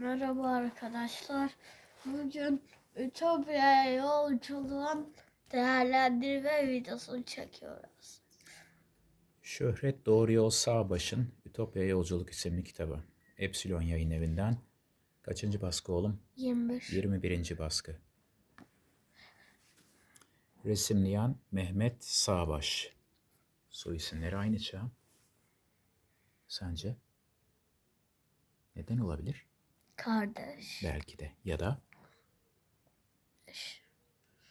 Merhaba arkadaşlar. Bugün Ütopya'ya yolculuğun değerlendirme videosunu çekiyoruz. Şöhret Doğru Yol Sağbaş'ın Ütopya Yolculuk isimli kitabı. Epsilon yayın evinden. Kaçıncı baskı oğlum? 21. 21. baskı. Resimleyen Mehmet Sağbaş. Soy isimleri aynı çağ. Sence? Neden olabilir? Kardeş. Belki de. Ya da Eş.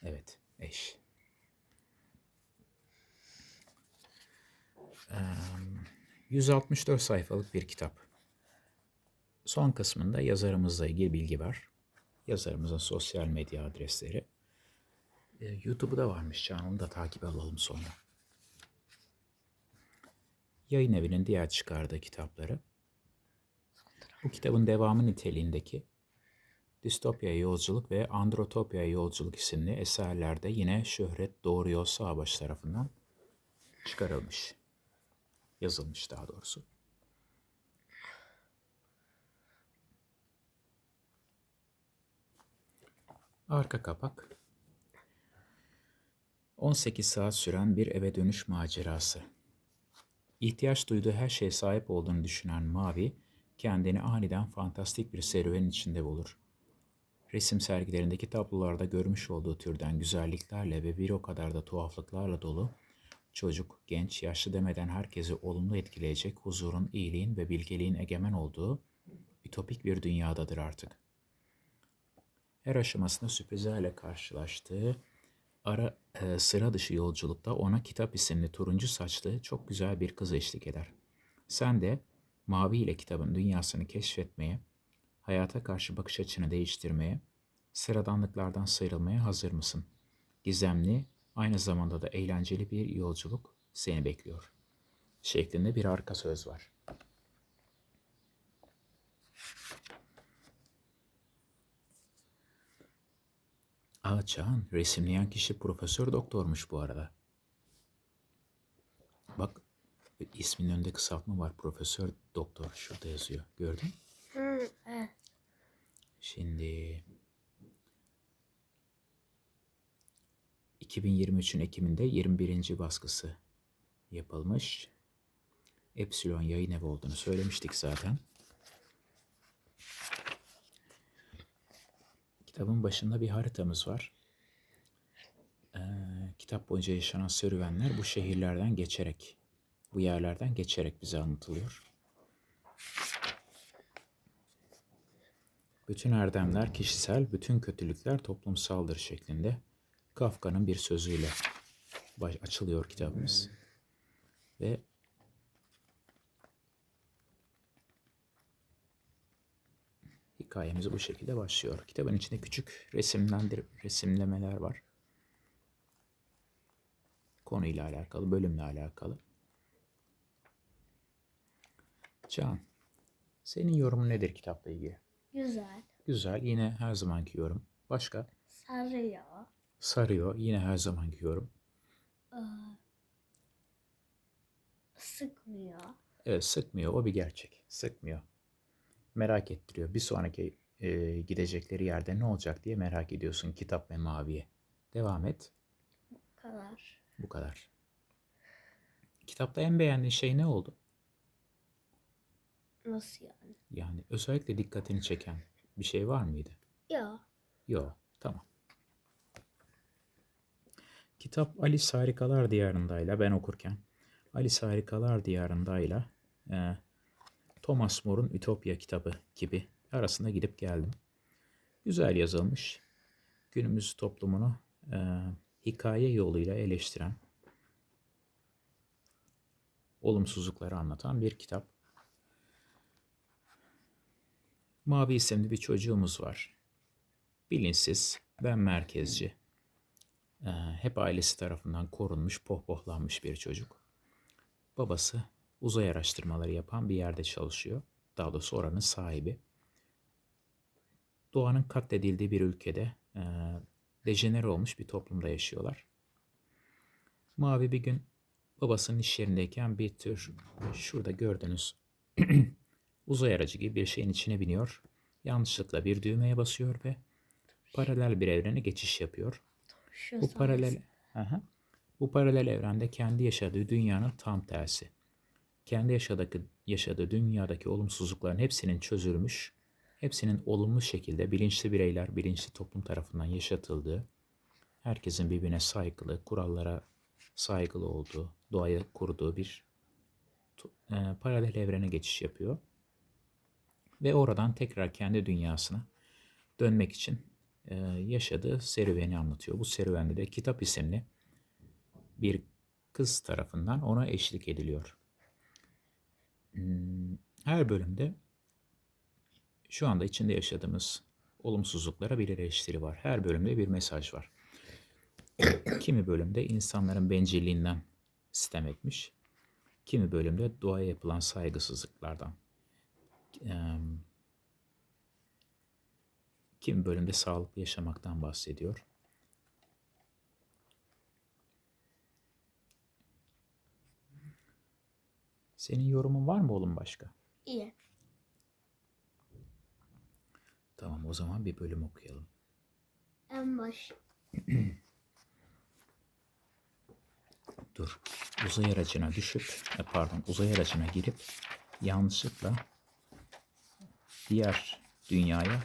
Evet, eş. Eee, 164 sayfalık bir kitap. Son kısmında yazarımızla ilgili bilgi var. Yazarımızın sosyal medya adresleri. Eee, YouTube'u da varmış Can, onu da takip alalım sonra. Yayın evinin diğer çıkardığı kitapları. Bu kitabın devamı niteliğindeki Distopya Yolculuk ve Androtopya Yolculuk isimli eserlerde yine Şöhret Doğru Yol tarafından çıkarılmış. Yazılmış daha doğrusu. Arka kapak 18 saat süren bir eve dönüş macerası. İhtiyaç duyduğu her şeye sahip olduğunu düşünen Mavi, kendini aniden fantastik bir serüvenin içinde bulur. Resim sergilerindeki tablolarda görmüş olduğu türden güzelliklerle ve bir o kadar da tuhaflıklarla dolu, çocuk, genç, yaşlı demeden herkesi olumlu etkileyecek huzurun, iyiliğin ve bilgeliğin egemen olduğu ütopik bir dünyadadır artık. Her aşamasında sürprizlerle karşılaştığı ara e, sıra dışı yolculukta ona kitap isimli turuncu saçlı çok güzel bir kız eşlik eder. Sen de Mavi ile kitabın dünyasını keşfetmeye, hayata karşı bakış açını değiştirmeye, sıradanlıklardan sıyrılmaya hazır mısın? Gizemli, aynı zamanda da eğlenceli bir yolculuk seni bekliyor. Şeklinde bir arka söz var. Aa Çağan, resimleyen kişi profesör doktormuş bu arada. Bak isminin önünde kısaltma var. Profesör doktor şurada yazıyor. Gördün? Hı, evet. Şimdi 2023'ün Ekim'inde 21. baskısı yapılmış. Epsilon yayın evi olduğunu söylemiştik zaten. Kitabın başında bir haritamız var. Ee, kitap boyunca yaşanan serüvenler bu şehirlerden geçerek, bu yerlerden geçerek bize anlatılıyor. Bütün erdemler kişisel, bütün kötülükler toplumsaldır şeklinde Kafka'nın bir sözüyle açılıyor kitabımız. Ve hikayemiz bu şekilde başlıyor. Kitabın içinde küçük resimlendir resimlemeler var. Konuyla alakalı, bölümle alakalı. Can, senin yorumun nedir kitapla ilgili? Güzel. Güzel. Yine her zamanki yorum. Başka? Sarıyor. Sarıyor. Yine her zamanki yorum. Ee, sıkmıyor. Evet sıkmıyor. O bir gerçek. Sıkmıyor. Merak ettiriyor. Bir sonraki e, gidecekleri yerde ne olacak diye merak ediyorsun kitap ve maviye. Devam et. Bu kadar. Bu kadar. Kitapta en beğendiğin şey ne oldu? Nasıl yani? Yani özellikle dikkatini çeken bir şey var mıydı? Ya. Yok. Tamam. Kitap Alice Harikalar Diyarında'yla ben okurken Alice Harikalar Diyarında'yla e, Thomas More'un Ütopya kitabı gibi arasında gidip geldim. Güzel yazılmış. Günümüz toplumunu e, hikaye yoluyla eleştiren, olumsuzlukları anlatan bir kitap. Mavi isimli bir çocuğumuz var. Bilinçsiz, ben merkezci. Ee, hep ailesi tarafından korunmuş, pohpohlanmış bir çocuk. Babası uzay araştırmaları yapan bir yerde çalışıyor. Daha doğrusu oranın sahibi. Doğanın katledildiği bir ülkede e, dejenere olmuş bir toplumda yaşıyorlar. Mavi bir gün babasının iş yerindeyken bir tür şurada gördüğünüz uzay aracı gibi bir şeyin içine biniyor Yanlışlıkla bir düğmeye basıyor ve paralel bir evrene geçiş yapıyor. Şu Bu paralel Aha. Bu paralel evrende kendi yaşadığı dünyanın tam tersi. Kendi yaşadığı, yaşadığı dünyadaki olumsuzlukların hepsinin çözülmüş, hepsinin olumlu şekilde bilinçli bireyler, bilinçli toplum tarafından yaşatıldığı, herkesin birbirine saygılı, kurallara saygılı olduğu, doğayı koruduğu bir e, paralel evrene geçiş yapıyor. Ve oradan tekrar kendi dünyasına dönmek için e, yaşadığı serüveni anlatıyor. Bu serüvende de Kitap isimli bir kız tarafından ona eşlik ediliyor. Hmm, Her bölümde şu anda içinde yaşadığımız olumsuzluklara bir eleştiri var. Her bölümde bir mesaj var. Kimi bölümde insanların bencilliğinden sitem etmiş. Kimi bölümde doğaya yapılan saygısızlıklardan. Em, Kimi bölümde sağlıklı yaşamaktan bahsediyor. Senin yorumun var mı oğlum başka? İyi. Tamam o zaman bir bölüm okuyalım. En baş. Dur. Uzay aracına düşüp, e, pardon uzay aracına girip yanlışlıkla diğer dünyaya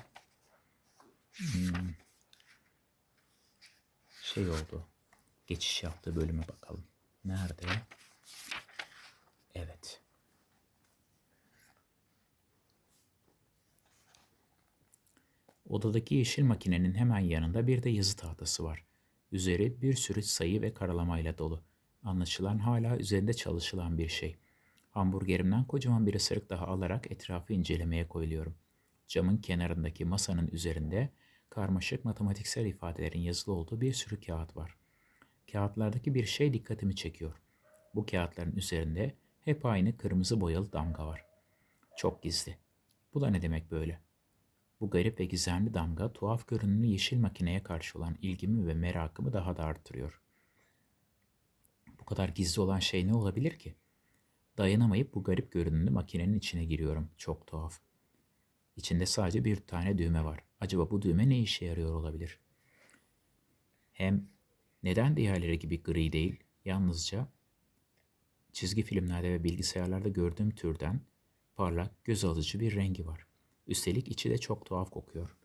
hmm, şey oldu. Geçiş yaptığı bölüme bakalım. Nerede? Evet. Odadaki yeşil makinenin hemen yanında bir de yazı tahtası var. Üzeri bir sürü sayı ve karalamayla dolu. Anlaşılan hala üzerinde çalışılan bir şey. Hamburgerimden kocaman bir ısırık daha alarak etrafı incelemeye koyuluyorum. Camın kenarındaki masanın üzerinde karmaşık matematiksel ifadelerin yazılı olduğu bir sürü kağıt var. Kağıtlardaki bir şey dikkatimi çekiyor. Bu kağıtların üzerinde hep aynı kırmızı boyalı damga var. Çok gizli. Bu da ne demek böyle? Bu garip ve gizemli damga tuhaf görünümlü yeşil makineye karşı olan ilgimi ve merakımı daha da arttırıyor. Bu kadar gizli olan şey ne olabilir ki? Dayanamayıp bu garip görünümlü makinenin içine giriyorum. Çok tuhaf. İçinde sadece bir tane düğme var. Acaba bu düğme ne işe yarıyor olabilir? Hem neden diğerleri gibi gri değil, yalnızca çizgi filmlerde ve bilgisayarlarda gördüğüm türden parlak, göz alıcı bir rengi var. Üstelik içi de çok tuhaf kokuyor.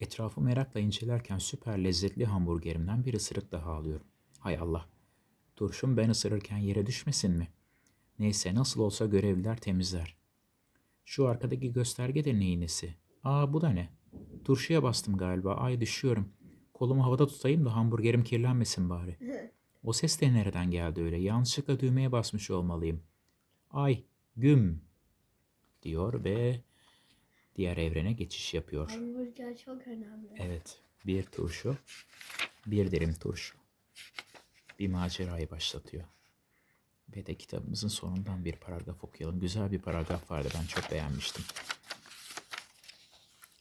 Etrafı merakla incelerken süper lezzetli hamburgerimden bir ısırık daha alıyorum. Hay Allah. Turşum ben ısırırken yere düşmesin mi? Neyse nasıl olsa görevliler temizler. Şu arkadaki gösterge de neyin nesi? Aa bu da ne? Turşuya bastım galiba. Ay düşüyorum. Kolumu havada tutayım da hamburgerim kirlenmesin bari. O ses de nereden geldi öyle? Yanlışlıkla düğmeye basmış olmalıyım. Ay, güm diyor ve diğer evrene geçiş yapıyor. Hamburger çok önemli. Evet, bir turşu, bir dilim turşu. Bir macerayı başlatıyor. Ve de kitabımızın sonundan bir paragraf okuyalım. Güzel bir paragraf vardı, ben çok beğenmiştim.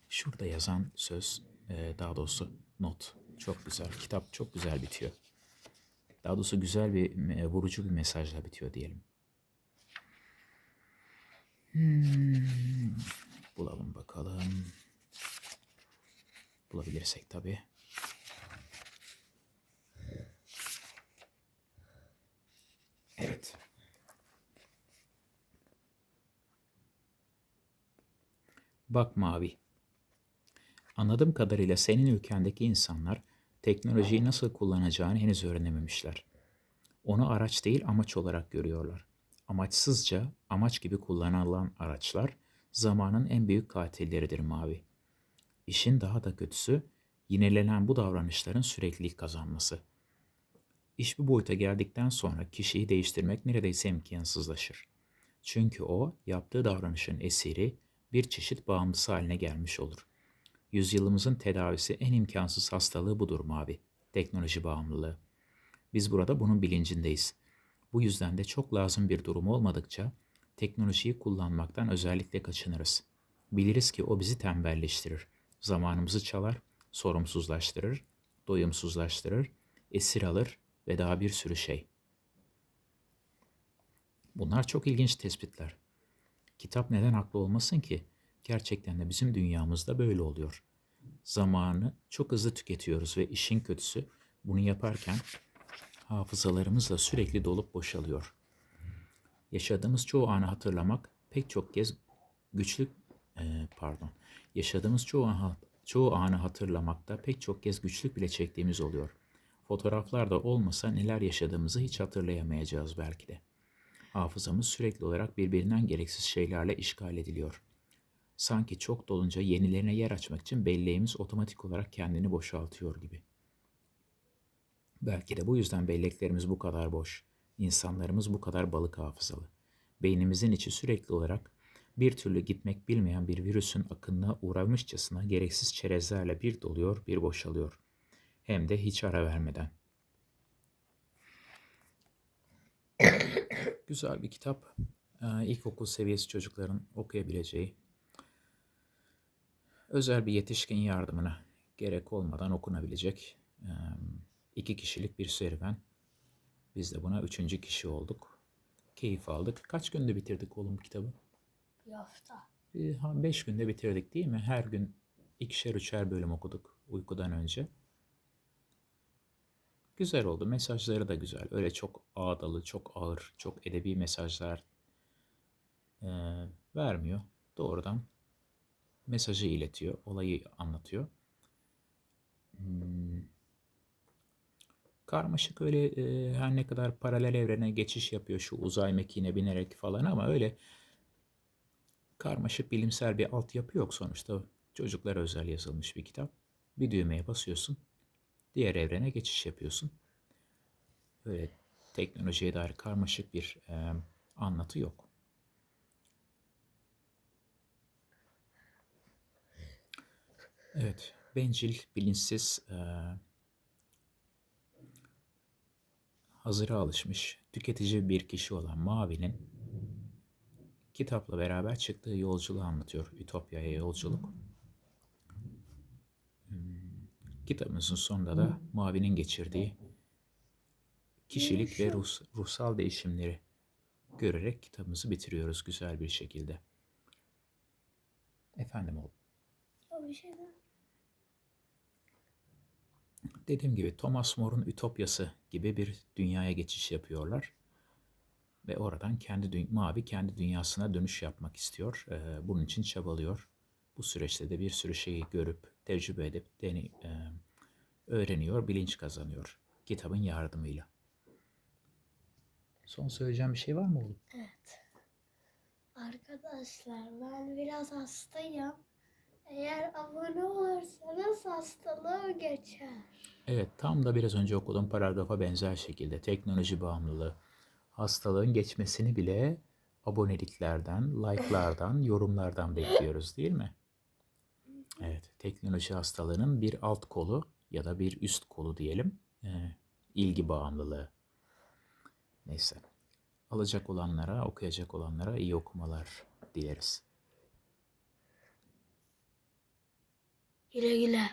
Şurada yazan söz, e, daha doğrusu not. Çok güzel, kitap çok güzel bitiyor. Daha doğrusu güzel bir, e, vurucu bir mesajla bitiyor diyelim. Hmm, bulalım bakalım. Bulabilirsek tabii. Evet. Bak Mavi. Anladığım kadarıyla senin ülkendeki insanlar teknolojiyi nasıl kullanacağını henüz öğrenememişler. Onu araç değil amaç olarak görüyorlar. Amaçsızca amaç gibi kullanılan araçlar zamanın en büyük katilleridir Mavi. İşin daha da kötüsü yinelenen bu davranışların süreklilik kazanması. İş bu boyuta geldikten sonra kişiyi değiştirmek neredeyse imkansızlaşır. Çünkü o yaptığı davranışın esiri bir çeşit bağımlısı haline gelmiş olur. Yüzyılımızın tedavisi en imkansız hastalığı budur Mavi. Teknoloji bağımlılığı. Biz burada bunun bilincindeyiz. Bu yüzden de çok lazım bir durum olmadıkça teknolojiyi kullanmaktan özellikle kaçınırız. Biliriz ki o bizi tembelleştirir, zamanımızı çalar, sorumsuzlaştırır, doyumsuzlaştırır, esir alır ve daha bir sürü şey. Bunlar çok ilginç tespitler. Kitap neden haklı olmasın ki? Gerçekten de bizim dünyamızda böyle oluyor. Zamanı çok hızlı tüketiyoruz ve işin kötüsü bunu yaparken hafızalarımız da sürekli dolup boşalıyor. Yaşadığımız çoğu anı hatırlamak pek çok kez güçlük e, pardon. Yaşadığımız çoğu an, çoğu anı hatırlamakta pek çok kez güçlük bile çektiğimiz oluyor. Fotoğraflarda olmasa neler yaşadığımızı hiç hatırlayamayacağız belki de. Hafızamız sürekli olarak birbirinden gereksiz şeylerle işgal ediliyor. Sanki çok dolunca yenilerine yer açmak için belleğimiz otomatik olarak kendini boşaltıyor gibi. Belki de bu yüzden belleklerimiz bu kadar boş, insanlarımız bu kadar balık hafızalı. Beynimizin içi sürekli olarak bir türlü gitmek bilmeyen bir virüsün akınına uğramışçasına gereksiz çerezlerle bir doluyor, bir boşalıyor. Hem de hiç ara vermeden. Güzel bir kitap. Ee, İlkokul seviyesi çocukların okuyabileceği, özel bir yetişkin yardımına gerek olmadan okunabilecek e, iki kişilik bir serüven. Biz de buna üçüncü kişi olduk. Keyif aldık. Kaç günde bitirdik oğlum kitabı? Bir hafta. Bir, beş günde bitirdik değil mi? Her gün ikişer üçer bölüm okuduk uykudan önce. Güzel oldu. Mesajları da güzel. Öyle çok ağdalı, çok ağır, çok edebi mesajlar e, vermiyor. Doğrudan mesajı iletiyor, olayı anlatıyor. Hmm. Karmaşık öyle e, her ne kadar paralel evrene geçiş yapıyor şu uzay mekiğine binerek falan ama öyle karmaşık bilimsel bir altyapı yok sonuçta. Çocuklara özel yazılmış bir kitap. Bir düğmeye basıyorsun. Diğer evrene geçiş yapıyorsun. Böyle teknolojiye dair karmaşık bir e, anlatı yok. Evet, bencil, bilinçsiz, e, hazıra alışmış, tüketici bir kişi olan Mavi'nin kitapla beraber çıktığı yolculuğu anlatıyor. Ütopya'ya yolculuk. Hmm, Kitabımızın sonunda da Mavi'nin geçirdiği kişilik ve ruh, ruhsal değişimleri görerek kitabımızı bitiriyoruz güzel bir şekilde. Efendim oğlum. O bir şey de. Dediğim gibi Thomas More'un Ütopyası gibi bir dünyaya geçiş yapıyorlar. Ve oradan kendi dü- mavi kendi dünyasına dönüş yapmak istiyor. Ee, bunun için çabalıyor. Bu süreçte de bir sürü şeyi görüp, tecrübe edip, deney, e, öğreniyor, bilinç kazanıyor. Kitabın yardımıyla. Son söyleyeceğim bir şey var mı oğlum? Evet. Arkadaşlar ben biraz hastayım. Eğer abone olursanız hastalığı geçer. Evet, tam da biraz önce okuduğum paragrafa benzer şekilde teknoloji bağımlılığı, hastalığın geçmesini bile aboneliklerden, like'lardan, yorumlardan bekliyoruz değil mi? Evet, teknoloji hastalığının bir alt kolu ya da bir üst kolu diyelim, ee, ilgi bağımlılığı. Neyse, alacak olanlara, okuyacak olanlara iyi okumalar dileriz. Güle güle.